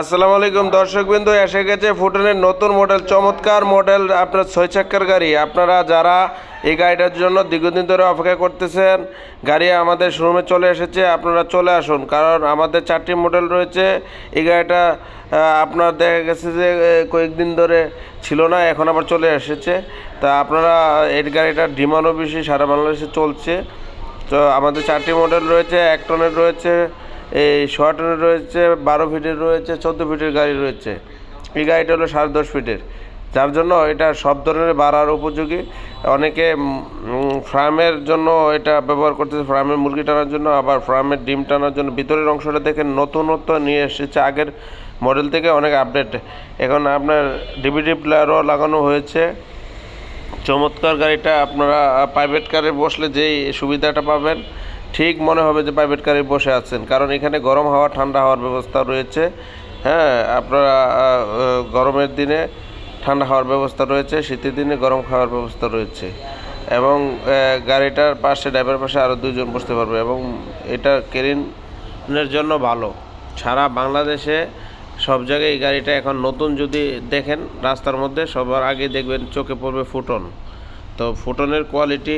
আসসালামু আলাইকুম দর্শকবৃন্দ, এসে গেছে ফুটনের নতুন মডেল চমৎকার মডেল আপনার ছয় চাক্কার গাড়ি। আপনারা যারা এই গাড়িটার জন্য দীর্ঘদিন ধরে অপেক্ষা করতেছেন, গাড়ি আমাদের শোরুমে চলে এসেছে, আপনারা চলে আসুন। কারণ আমাদের চারটি মডেল রয়েছে, এই গাড়িটা আপনার দেখা গেছে যে কয়েকদিন ধরে ছিল না, এখন আবার চলে এসেছে। তা আপনারা এই গাড়িটার ডিমান্ডও বেশি সারা বাংলাদেশে চলছে। তো আমাদের চারটি মডেল রয়েছে, এক টনের রয়েছে এই টনের রয়েছে বারো ফিটের রয়েছে, চোদ্দ ফিটের গাড়ি রয়েছে। এই গাড়িটা হলো সাড়ে দশ ফিটের। যার জন্য এটা সব ধরনের বাড়ার উপযোগী। অনেকে ফার্মের জন্য এটা ব্যবহার করতেছে, ফার্মের মুরগি টানার জন্য, আবার ফার্মের ডিম টানার জন্য। ভিতরের অংশটা দেখে নতুনত্ব নিয়ে এসেছে। আগের মডেল থেকে অনেক আপডেট। এখন আপনার ডিভিডি প্লেয়ারও লাগানো হয়েছে। চমৎকার গাড়িটা আপনারা প্রাইভেট কারে বসলে যেই সুবিধাটা পাবেন। ঠিক মনে হবে যে প্রাইভেট কারে বসে আছেন। কারণ এখানে গরম হাওয়া, ঠান্ডা হওয়ার ব্যবস্থা রয়েছে। হ্যাঁ আপনারা গরমের দিনে ঠান্ডা হওয়ার ব্যবস্থা রয়েছে, শীতের দিনে গরম খাওয়ার ব্যবস্থা রয়েছে। এবং গাড়িটার পাশে ড্রাইভার পাশে আরও দুজন বসতে পারবে এবং এটা কেরিনের জন্য ভালো। সারা বাংলাদেশে সব জায়গায় এই গাড়িটা এখন নতুন যদি দেখেন রাস্তার মধ্যে, সবার আগে দেখবেন চোখে পড়বে ফুটন। তো ফুটনের কোয়ালিটি